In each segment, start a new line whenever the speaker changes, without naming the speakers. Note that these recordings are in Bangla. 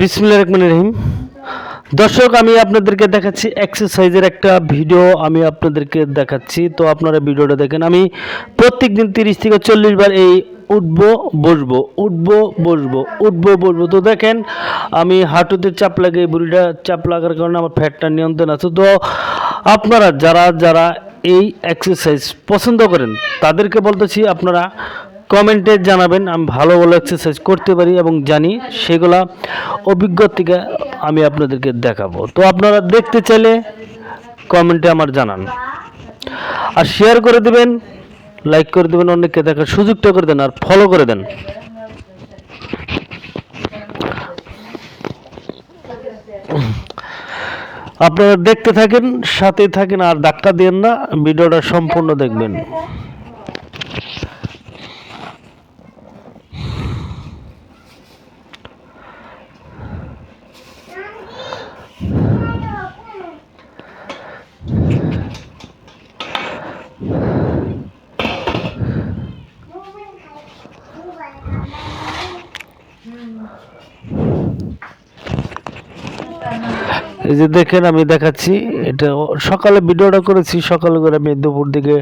বিসমিল্লাহ রহমান রহিম। দর্শক, আমি আপনাদেরকে দেখাচ্ছি এক্সারসাইজের একটা ভিডিও আমি আপনাদেরকে দেখাচ্ছি। তো আপনারা ভিডিওটা দেখেন। আমি প্রত্যেক দিন তিরিশ থেকে চল্লিশ বার এই উঠবো, বসবো উঠবো বসবো উঠবো, বসবো। তো দেখেন, আমি হাঁটুতে চাপ লাগে বুড়িটা চাপ লাগার কারণে আমার ফ্যাটটা নিয়ন্ত্রণ আছে। তো আপনারা, যারা যারা এই এক্সারসাইজ পছন্দ করেন, তাদেরকে বলতেছি, আপনারা কমেন্টে জানাবেন, আমি ভালো ভালো এক্সারসাইজ করতে পারি এবং জানি সেগুলা অভিজ্ঞ থেকে আমি আপনাদেরকে দেখাবো। তো আপনারা দেখতে চাইলে কমেন্টে আমার জানান। আর শেয়ার করে দেবেন লাইক করে দেবেন অনেককে দেখার সুযোগটা করে দেন আর ফলো করে দেন। আপনারা দেখতে থাকেন, সাথে থাকেন আর ধাক্কা দিয়েন না, ভিডিওটা সম্পূর্ণ দেখবেন। এই যে দেখেন, আমি দেখাচ্ছি, এটা সকালে ভিডিওটা করেছি, সকাল করে আমি দুপুর দিকে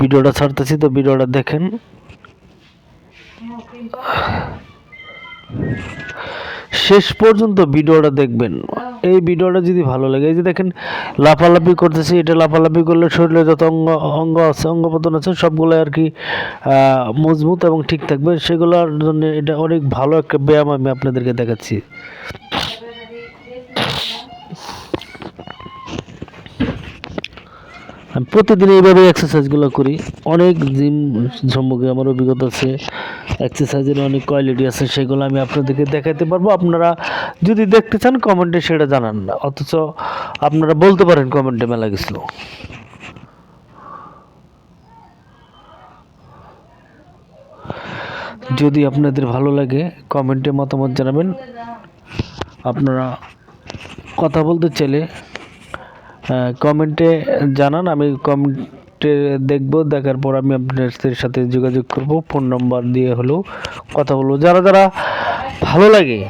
ভিডিওটা ছাড়তেছি, তো ভিডিওটা দেখেন। শেষ পর্যন্ত ভিডিওটা দেখবেন। এই ভিডিওটা যদি ভালো লাগে, এই যে দেখেন লাফালাফি করতেছি, এটা লাফালাফি করলে শরীরে যত অঙ্গ অঙ্গ আছে অঙ্গ পতন আছে, সবগুলো আর কি মজবুত এবং ঠিক থাকবে। সেগুলোর জন্য এটা অনেক ভালো একটা ব্যায়াম আমি আপনাদেরকে দেখাচ্ছি। আমি প্রতিদিন এইভাবে এক্সারসাইজগুলো করি। অনেক জিম সম্পর্কে আমার অভিজ্ঞতা আছে। এক্সারসাইজের অনেক কোয়ালিটি আছে, সেগুলো আমি আপনাদেরকে দেখাতে পারব। আপনারা যদি দেখতে চান কমেন্টে সেটা জানান না। অথচ আপনারা বলতে পারেন কমেন্টে মেলা গেছিল। যদি আপনাদের ভালো লাগে কমেন্টে মতামত জানাবেন। আপনারা কথা বলতে চাইলে কমেন্টে জানান, আমি কমেন্টে দেখব, দেখার পর আমি আপনাদের সাথে যোগাযোগ করব। ফোন নাম্বার দিয়ে হলেও কথা বলব। যারা যারা ভালো লাগে,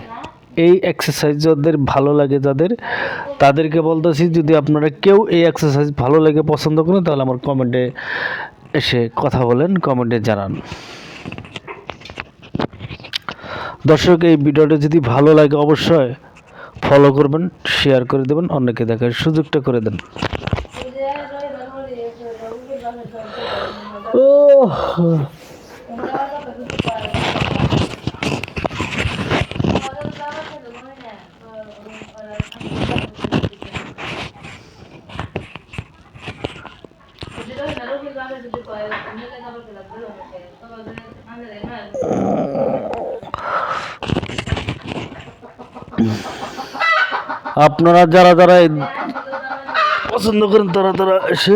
এই এক্সারসাইজ যাদের ভালো লাগে যাদের তাদেরকে বলতেছি, যদি আপনারা কেউ এই এক্সারসাইজ ভালো লাগে, পছন্দ করেন, তাহলে আমার কমেন্টে এসে কথা বলেন কমেন্টে জানান। দর্শক, এই ভিডিওটা যদি ভালো লাগে, অবশ্যই ফলো করবেন শেয়ার করে দেবেন অন্যকে দেখার সুযোগটা করে দেন। ও আপনারা যারা যারা পছন্দ করেন তারা তারা এসে